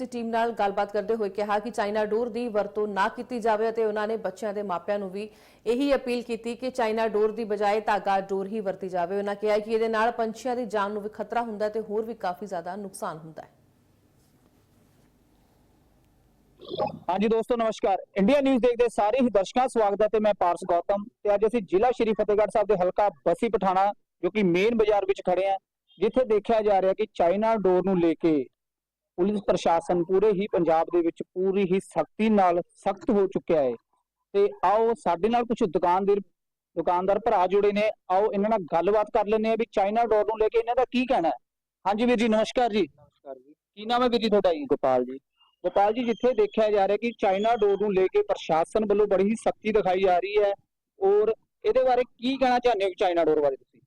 ਐਸਬੀਸੀ team ਨਾਲ ਗੱਲਬਾਤ ਕਰਦੇ ਹੋਏ ਕਿਹਾ ਕਿ ਚਾਈਨਾ ਡੋਰ ਦੀ ਵਰਤੋਂ ਨਾ ਕੀਤੀ ਜਾਵੇ ਅਤੇ ਉਹਨਾਂ ਨੇ ਬੱਚਿਆਂ ਦੇ ਮਾਪਿਆਂ ਨੂੰ ਵੀ ਇਹੀ ਅਪੀਲ ਕੀਤੀ ਕਿ ਚਾਈਨਾ ਡੋਰ ਦੀ ਬਜਾਏ ਧਾਗਾ ਡੋਰ ਹੀ ਵਰਤੀ ਜਾਵੇ। ਉਹਨਾਂ ਕਿਹਾ ਕਿ ਇਹਦੇ ਨਾਲ ਪੰਛੀਆਂ ਦੀ ਜਾਨ ਨੂੰ ਵੀ ਖਤਰਾ ਹੁੰਦਾ ਹੈ ਤੇ ਹੋਰ ਵੀ ਕਾਫੀ ਜ਼ਿਆਦਾ ਨੁਕਸਾਨ ਹੁੰਦਾ ਹੈ। ਹਾਂਜੀ ਦੋਸਤੋ, ਨਮਸਕਾਰ। ਇੰਡੀਆ ਨਿਊਜ਼ ਦੇਖਦੇ ਸਾਰੇ ਹੀ ਦਰਸ਼ਕਾਂ ਦਾ ਸਵਾਗਤ ਹੈ ਤੇ ਮੈਂ ਪਾਰਸ ਗੌਤਮ ਤੇ ਅੱਜ ਅਸੀਂ ਜ਼ਿਲ੍ਹਾ ਸ਼੍ਰੀ ਫਤਿਹਗੜ੍ਹ ਸਾਹਿਬ ਦੇ ਹਲਕਾ ਬਸੀ ਪਠਾਣਾ, ਜੋ ਕਿ ਮੇਨ ਬਾਜ਼ਾਰ ਵਿੱਚ ਖੜੇ ਆ ਜਿੱਥੇ ਦੇਖਿਆ ਜਾ ਰਿਹਾ ਕਿ ਚਾਈਨਾ ਡੋਰ ਨੂੰ ਲੈ ਕੇ ਪੁਲਿਸ ਪ੍ਰਸ਼ਾਸਨ ਪੂਰੇ ਹੀ ਪੰਜਾਬ ਦੇ ਵਿੱਚ ਪੂਰੀ ਹੀ ਸਖਤੀ ਨਾਲ ਸਖਤ ਹੋ ਚੁੱਕਿਆ ਹੈ। ਤੇ ਆਓ ਸਾਡੇ ਨਾਲ ਕੁਝ ਦੁਕਾਨਦਾਰ ਦੁਕਾਨਦਾਰ ਭਰਾ ਜੁੜੇ ਨੇ ਆਓ ਇਹਨਾਂ ਨਾਲ ਗੱਲਬਾਤ ਕਰ ਲੈਂਦੇ ਆ ਵੀ ਚਾਈਨਾ ਡੋਰ ਨੂੰ ਲੈ ਕੇ ਇਹਨਾਂ ਦਾ ਕੀ ਕਹਿਣਾ ਹੈ। ਹਾਂਜੀ ਵੀਰ ਜੀ ਨਮਸਕਾਰ ਜੀ। ਨਮਸਕਾਰ ਜੀ। ਕੀ ਨਾਮ ਹੈ ਵੀਰ ਜੀ ਤੁਹਾਡਾ ਜੀ? ਗੋਪਾਲ ਜੀ। ਗੋਪਾਲ ਜੀ ਜਿੱਥੇ ਦੇਖਿਆ ਜਾ ਰਿਹਾ ਕਿ ਚਾਈਨਾ ਡੋਰ ਨੂੰ ਲੈ ਕੇ ਪ੍ਰਸ਼ਾਸਨ ਵੱਲੋਂ ਬੜੀ ਹੀ ਸਖਤੀ ਦਿਖਾਈ ਜਾ ਰਹੀ ਹੈ। ਔਰ ਇਹਦੇ ਬਾਰੇ ਕੀ ਕਹਿਣਾ ਚਾਹੁੰਦੇ ਹੋ ਚਾਈਨਾ ਡੋਰ ਬਾਰੇ ਤੁਸੀਂ?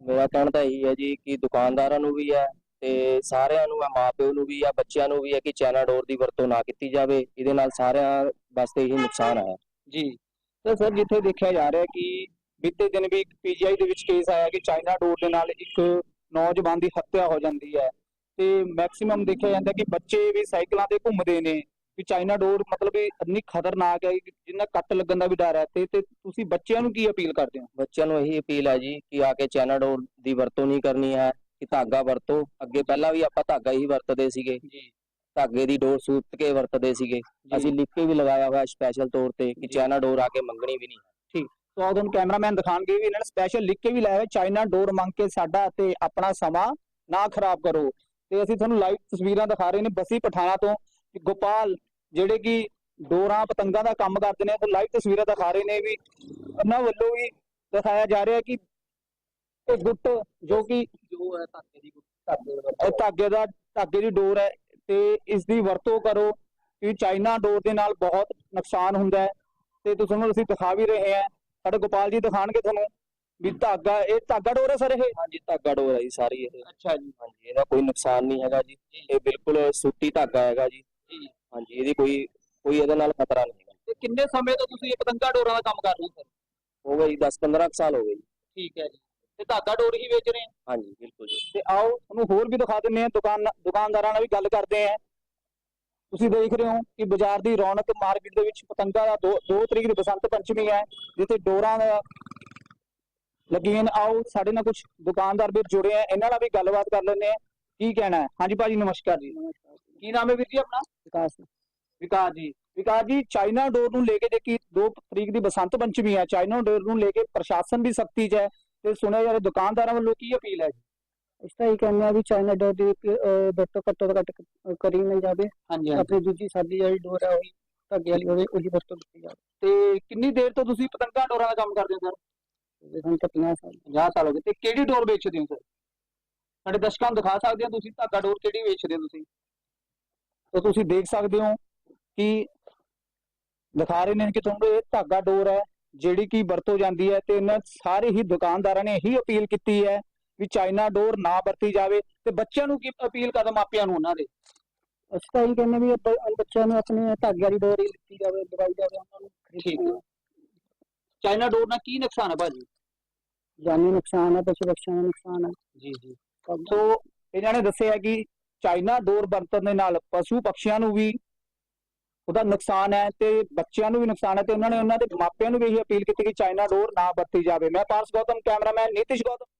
ਮੇਰਾ ਕਹਿਣਾ ਤਾਂ ਇਹੀ ਹੈ ਜੀ ਕਿ ਦੁਕਾਨਦਾਰਾਂ ਨੂੰ ਵੀ ਹੈ ਤੇ ਸਾਰਿਆਂ ਨੂੰ ਹੈ ਮਾਪਿਓ ਨੂੰ ਵੀ ਹੈ ਬੱਚਿਆਂ ਨੂੰ ਵੀ ਹੈ ਕਿ ਚਾਈਨਾ ਡੋਰ ਦੀ ਵਰਤੋਂ ਨਾ ਕੀਤੀ ਜਾਵੇ। ਇਹਦੇ ਨਾਲ ਸਾਰਿਆਂ ਵਾਸਤੇ ਹੀ ਨੁਕਸਾਨ ਹੈ ਜੀ। ਤਾਂ ਸਰ ਜਿੱਥੇ ਦੇਖਿਆ ਜਾ ਰਿਹਾ ਕਿ ਬੀਤੇ ਦਿਨ ਵੀ ਇੱਕ ਪੀਜੀਆਈ ਦੇ ਵਿੱਚ ਕੇਸ ਆਇਆ ਕਿ ਚਾਈਨਾ ਡੋਰ ਦੇ ਨਾਲ ਇੱਕ ਨੌਜਵਾਨ ਦੀ ਹੱਤਿਆ ਹੋ ਜਾਂਦੀ ਹੈ। ਤੇ ਮੈਕਸਿਮਮ ਦੇਖਿਆ ਜਾਂਦਾ ਕਿ ਬੱਚੇ ਵੀ ਸਾਈਕਲਾਂ ਤੇ ਘੁੰਮਦੇ ਨੇ। ਕਿ ਚਾਈਨਾ ਡੋਰ ਮਤਲਬ ਇੰਨੀ ਖਤਰਨਾਕ ਹੈ ਕਿ ਜਿੰਨਾ ਕੱਟ ਲੱਗਣ ਦਾ ਵੀ ਡਰ ਹੈ ਤੇ ਤੇ ਤੁਸੀਂ ਬੱਚਿਆਂ ਨੂੰ ਕੀ ਅਪੀਲ ਕਰਦੇ ਹੋ? ਬੱਚਿਆਂ ਨੂੰ ਇਹੀ ਅਪੀਲ ਹੈ ਜੀ ਕਿ ਆ ਕੇ ਚਾਈਨਾ ਡੋਰ ਦੀ ਵਰਤੋਂ ਨਹੀਂ ਕਰਨੀ ਹੈ। ਕਿ ਧਾਗਾ ਵਰਤੋ। ਅੱਗੇ ਪਹਿਲਾਂ ਵੀ ਆਪਾਂ ਧਾਗਾ ਹੀ ਵਰਤਦੇ ਸੀਗੇ। ਜੀ। ਧਾਗੇ ਦੀ ਡੋਰ ਸੂਤ ਕੇ ਵਰਤਦੇ ਸੀਗੇ। ਅਸੀਂ ਲਿਖ ਕੇ ਵੀ ਲਗਾਇਆ ਹੋਇਆ ਸਪੈਸ਼ਲ ਤੌਰ ਤੇ ਕਿ। ਚਾਈਨਾ ਡੋਰ ਆ ਕੇ ਮੰਗਣੀ ਵੀ ਨਹੀਂ। ਸੋ ਆਹ ਤੁਹਾਨੂੰ ਕੈਮਰਾਮੈਨ ਦਿਖਾਣਗੇ ਵੀ ਇਹਨਾਂ ਨੇ ਸਪੈਸ਼ਲ ਲਿਖ ਕੇ ਵੀ ਲਾਇਆ ਹੋਇਆ ਚਾਈਨਾ ਡੋਰ ਮੰਗ ਕੇ ਸਾਡਾ ਤੇ ਆਪਣਾ ਸਮਾਂ ਨਾ ਖਰਾਬ ਕਰੋ। ਤੇ ਅਸੀਂ ਤੁਹਾਨੂੰ ਲਾਈਵ ਤਸਵੀਰਾਂ ਦਿਖਾ ਰਹੇ ਨੇ ਬਸੀ ਪਠਾਣਾ ਤੋਂ ਕਿ ਗੋਪਾਲ ਜਿਹੜੇ ਕਿ ਡੋਰਾਂ ਪਤੰਗਾਂ ਦਾ ਕੰਮ ਕਰਦੇ ਨੇ ਉਹ ਲਾਈਵ ਤਸਵੀਰਾਂ ਦਿਖਾ ਰਹੇ ਨੇ ਵੀ ਉਹਨਾਂ ਵੱਲੋਂ ਵੀ ਦਿਖਾਇਆ ਜਾ ਰਿਹਾ ਕਿ ਇਹ ਗੁੱਟ ਜੋ ਕਿ ਜੋ ਹੈ ਧਾਗੇ ਦੀ ਇਹ ਧਾਗੇ ਦਾ ਧਾਗੇ ਦੀ ਡੋਰ ਹੈ ਤੇ ਇਸ ਦੀ ਵਰਤੋਂ ਕਰੋ ਕਿ ਚਾਈਨਾ ਡੋਰ ਦੇ ਨਾਲ ਬਹੁਤ ਨੁਕਸਾਨ ਹੁੰਦਾ ਹੈ। ਤੇ ਤੁਹਾਨੂੰ ਅਸੀਂ ਦਿਖਾ ਵੀ ਰਹੇ ਹਾਂ। ਸਾਡੇ ਗੋਪਾਲ ਜੀ ਦਿਖਾਣਗੇ ਤੁਹਾਨੂੰ ਵੀ ਧਾਗਾ ਇਹ ਧਾਗਾ ਡੋਰ ਹੈ ਸਰ ਇਹ? ਹਾਂਜੀ ਧਾਗਾ ਡੋਰ ਹੈ ਜੀ ਸਾਰੀ ਇਹ। ਅੱਛਾ ਜੀ। ਹਾਂਜੀ ਇਹਦਾ ਕੋਈ ਨੁਕਸਾਨ ਨਹੀਂ ਹੈਗਾ ਜੀ। ਇਹ ਬਿਲਕੁਲ ਸੂਤੀ ਧਾਗਾ ਹੈਗਾ ਜੀ। ਜੀ। ਹਾਂਜੀ ਇਹਦੀ ਕੋਈ ਕੋਈ ਇਹਦੇ ਨਾਲ ਖਤਰਾ ਨਹੀਂ ਹੈਗਾ। ਤੇ ਕਿੰਨੇ ਸਮੇਂ ਤੋਂ ਤੁਸੀਂ ਇਹ ਪਤੰਗਾ ਡੋਰਾਂ ਦਾ ਕੰਮ ਕਰ ਰਹੇ ਹੋ ਸਰ? ਹੋ ਗਈ 10 15 ਸਾਲ ਹੋ ਗਏ ਜੀ। ਠੀਕ ਹੈ ਜੀ। ਤੇ ਧਾਗਾ ਡੋਰ ਹੀ ਵੇਚ ਰਹੇ ਹਾਂ ਹਾਂਜੀ ਬਿਲਕੁਲ ਜੀ। ਤੇ ਆਓ ਤੁਹਾਨੂੰ ਹੋਰ ਵੀ ਦਿਖਾ ਦਿੰਨੇ ਆ ਦੁਕਾਨ ਦੁਕਾਨਦਾਰਾਂ ਨਾਲ ਵੀ ਗੱਲ ਕਰਦੇ ਆ। ਤੁਸੀਂ ਦੇਖ ਰਹੇ ਹੋ ਕਿ ਬਾਜ਼ਾਰ ਦੀ ਰੌਣਕ ਮਾਰਕੀਟ ਦੇ ਵਿੱਚ ਪਤੰਗਾ ਦਾ 2 ਤਰੀਕ ਦੀ ਬਸੰਤ ਪੰਚਮੀ ਹੈ ਜਿੱਥੇ ਡੋਰਾਂ ਦਾ ਲੱਗੀਆਂ ਨੇ। ਆਓ ਸਾਡੇ ਨਾਲ ਕੁਝ ਦੁਕਾਨਦਾਰ ਵੀ ਜੁੜੇ ਆ ਇਹਨਾਂ ਨਾਲ ਵੀ ਗੱਲਬਾਤ ਕਰ ਲੈਂਦੇ ਆ। ਕੀ ਕਹਿਣਾ ਹੈ? ਹਾਂਜੀ ਭਾਜੀ ਨਮਸਕਾਰ ਜੀ। ਕੀ ਨਾਮ ਹੈ ਵੀਰ ਜੀ ਆਪਣਾ? ਵਿਕਾਸ ਵਿਕਾਸ ਜੀ। ਵਿਕਾਸ ਜੀ ਚਾਈਨਾ ਡੋਰ ਨੂੰ ਲੈ ਕੇ ਜੇ ਕਿ 2 ਤਰੀਕ ਦੀ ਬਸੰਤ ਪੰਚਮੀ ਹੈ ਚਾਈਨਾ ਡੋਰ ਨੂੰ ਲੈ ਕੇ ਪ੍ਰਸ਼ਾਸਨ ਵੀ ਸਖਤੀ 'ਚ ਹੈ। ਤੇ ਸੁਣਿਆ ਰਿਹਾ ਦੁਕਾਨਦਾਰਾਂ ਵੱਲੋਂ ਕੀ ਅਪੀਲ ਹੈ ਜੀ? ਇਸ ਤਾਂ ਇਹ ਕਹਿੰਦੇ ਆ ਵੀ ਚਾਈਨਾ ਡੋਰ ਦੀ ਵਰਤੋਂ ਘੱਟੋ ਤੋਂ ਘੱਟ ਕ- ਕਰੀ ਮਿਲ ਜਾਵੇ। ਹਾਂਜੀ ਆਪਣੀ ਦੂਜੀ ਸਾਡੀ ਜਿਹੜੀ ਡੋਰ ਹੈ ਉਹੀ ਧਾਗੇ ਵਾਲੀ ਹੋਵੇ ਉਹੀ ਵਰਤੋਂ ਕੀਤੀ ਜਾਵੇ। ਤੇ ਕਿੰਨੀ ਦੇਰ ਤੋਂ ਤੁਸੀਂ ਪਤੰਗਾ ਡੋਰਾਂ ਦਾ ਕੰਮ ਕਰਦੇ ਹੋ ਸਰ? ਸਾਨੂੰ ਤਾਂ 50 ਸਾਲ। 50 ਸਾਲ ਹੋ ਗਏ। ਤੇ ਕਿਹੜੀ ਡੋਰ ਵੇਚਦੇ ਹੋ ਸਰ? ਸਾਡੇ ਦਰਸ਼ਕਾਂ ਨੂੰ ਦਿਖਾ ਸਕਦੇ ਹੋ ਤੁਸੀਂ ਧਾਗਾ ਡੋਰ ਕਿਹੜੀ ਵੇਚਦੇ ਹੋ ਤੁਸੀਂ? ਤਾਂ ਤੁਸੀਂ ਦੇਖ ਸਕਦੇ ਹੋ ਕਿ ਦਿਖਾ ਰਹੇ ਨੇ ਕਿ ਤੁਹਾਨੂੰ ਇਹ ਧਾਗਾ ਡੋਰ ਹੈ ਜਿਹੜੀ ਕਿ ਵਰਤੋਂ ਜਾਂਦੀ ਹੈ ਤੇ ਇਹਨਾਂ ਸਾਰੇ ਹੀ ਦੁਕਾਨਦਾਰਾਂ ਨੇ ਇਹੀ ਅਪੀਲ ਕੀਤੀ ਹੈ ਵੀ ਚਾਈਨਾ ਡੋਰ ਨਾ ਵਰਤੀ ਜਾਵੇ ਤੇ ਬੱਚਿਆਂ ਨੂੰ ਕੀ ਅਪੀਲ ਕਦਮ ਮਾਪਿਆਂ ਨੂੰ ਉਹਨਾਂ ਦੇ? ਅਸੀਂ ਤਾਂ ਇਹ ਕਹਿੰਦੇ ਵੀ ਬ- ਬੱਚਿਆਂ ਨੂੰ ਆਪਣੇ ਧਾਗੇ ਵਾਲੀ ਡੋਰ ਹੀ ਦਿੱਤੀ ਜਾਵੇ ਦਵਾਈ ਜਾਵੇ ਉਹਨਾਂ ਨੂੰ ਠੀਕ ਹੈ। ਚਾਈਨਾ ਡੋਰ ਨਾਲ ਕੀ ਨੁਕਸਾਨ ਹੈ ਭਾਜੀ? ਜਾਨੀ ਨੁਕਸਾਨ ਹੈ ਪਸ਼ੂ ਪਕਸ਼ੀਆਂ ਦਾ ਨੁਕਸਾਨ ਹੈ। ਜੀ ਜੀ। ਸਭ ਸੋ ਇਹਨਾਂ ਨੇ ਦੱਸਿਆ ਕਿ ਚਾਈਨਾ ਡੋਰ ਵਰਤਣ ਦੇ ਨਾਲ ਪਸ਼ੂ ਪਕਸ਼ੀਆਂ ਨੂੰ ਵੀ ਉਹਦਾ ਨੁਕਸਾਨ ਹੈ ਤੇ ਬੱਚਿਆਂ ਨੂੰ ਵੀ ਨੁਕਸਾਨ ਹੈ ਤੇ ਉਹਨਾਂ ਨੇ ਉਹਨਾਂ ਦੇ ਮਾਪਿਆਂ ਨੂੰ ਵੀ ਇਹ ਅਪੀਲ ਕੀਤੀ ਕਿ ਚਾਈਨਾ ਡੋਰ ਨਾ ਵਰਤੀ ਜਾਵੇ। ਮੈਂ ਪਾਰਸ ਗੌਤਮ, ਕੈਮਰਾਮੈਨ ਨੀਤਿਸ਼ ਗੌਤਮ।